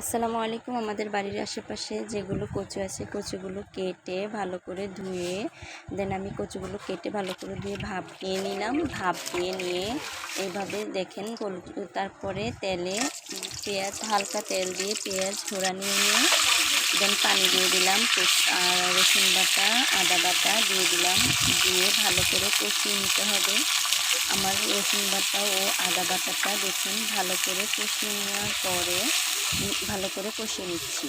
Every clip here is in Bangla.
আসসালামু আলাইকুম। আমাদের বাড়ির আশেপাশে যেগুলো কচু আছে, কচুগুলো কেটে ভালো করে ধুয়ে, দেন আমি কচুগুলো কেটে ভালো করে ধুয়ে ভাপিয়ে নিলাম। ভাপ দিয়ে নিয়ে এইভাবে দেখেন তারপরে তেলে পেঁয়াজ, হালকা তেল দিয়ে পেঁয়াজ ঘোরা নিয়ে নিয়ে, দেন পানি দিয়ে দিলাম রসুন বাটা, আদা বাটা দিয়ে দিলাম, দিয়ে ভালো করে কষিয়ে নিতে হবে। আমার রসুন বাটা ও আদা বাটাটা দেখুন ভালো করে কষিয়ে নেওয়ার পরে ভালো করে কষিয়ে নিচ্ছি।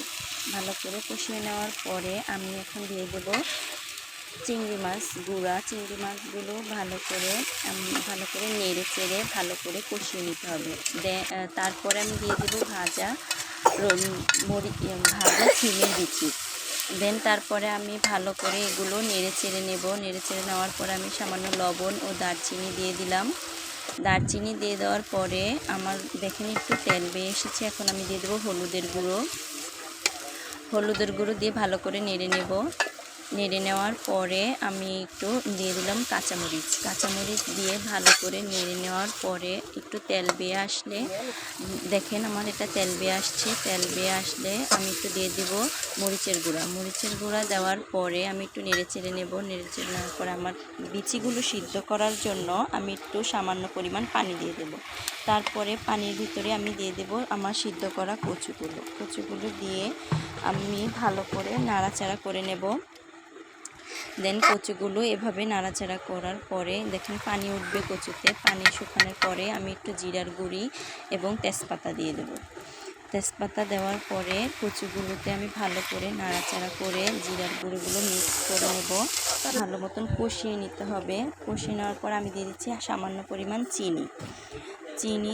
ভালো করে কষিয়ে নেওয়ার পরে আমি এখন দিয়ে দেবো চিংড়ি মাছ গুঁড়া। চিংড়ি মাছগুলো ভালো করে ভালো করে নেড়ে চেড়ে ভালো করে কষিয়ে নিতে হবে। তারপরে আমি দিয়ে দেবো ভাজা মরি ভাজা ছিমের বিচি। দেন তারপরে আমি ভালো করে এগুলো নেড়ে চেড়ে নেব। নেড়ে চেড়ে নেওয়ার পরে আমি সামান্য লবণ ও দারচিনি দিয়ে দিলাম। দারচিনি দিয়ে দেওয়ার পরে আমার দেখেন একটু তেল বেয়ে এসেছে, এখন আমি দিয়ে দেবো হলুদের গুঁড়ো। হলুদের গুঁড়ো দিয়ে ভালো করে নেড়ে নেব। নেড়ে নেওয়ার পরে আমি একটু দিয়ে দিলাম কাঁচামরিচ। কাঁচামরিচ দিয়ে ভালো করে নেড়ে নেওয়ার পরে একটু তেল বেয়ে আসলে, দেখেন আমার এটা তেল বেয়ে আসছে। তেল বেয়ে আসলে আমি একটু দিয়ে দেব মরিচের গুঁড়া। মরিচের গুঁড়া দেওয়ার পরে আমি একটু নেড়ে চেড়ে নেব। নেড়ে চেড়ে নেওয়ার পরে আমার বিচিগুলো সিদ্ধ করার জন্য আমি একটু সামান্য পরিমাণ পানি দিয়ে দেব। তারপরে পানির ভিতরে আমি দিয়ে দেব আমার সিদ্ধ করা কচুগুলো। কচুগুলো দিয়ে আমি ভালো করে নাড়াচাড়া করে নেব। দেন কচুগুলো এভাবে নাড়াচাড়া করার পরে দেখেন পানি উঠবে কচুতে, পানি শুকানোর পরে আমি একটু জিরার গুঁড়ি এবং তেজপাতা দিয়ে দেব। তেজপাতা দেওয়ার পরে কচুগুলোতে আমি ভালো করে নাড়াচাড়া করে জিরার গুঁড়োগুলো মিক্স করে নেব। ভালো মতন কষিয়ে নিতে হবে। কষিয়ে নেওয়ার পর আমি দিয়ে দিচ্ছি সামান্য পরিমাণ চিনি। চিনি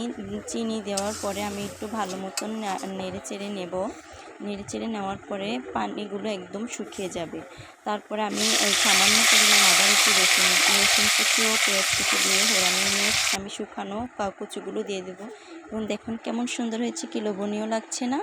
চিনি দেওয়ার পরে আমি একটু ভালো মতন নেড়ে চেড়ে নেব। নেড়ে চেড়ে নেওয়ার পরে পানিগুলো একদম শুকিয়ে যাবে। তারপরে আমি ওই সামান্য পরিমাণ আদা রসুন রসুন রসুন কুচিও, পেঁয়াজ কুচি দিয়ে হোড়ানো নিয়ে আমি শুকানো কুচিগুলো দিয়ে দেবো। এবং দেখুন কেমন সুন্দর হয়েছে, কি লোভনীয় লাগছে না?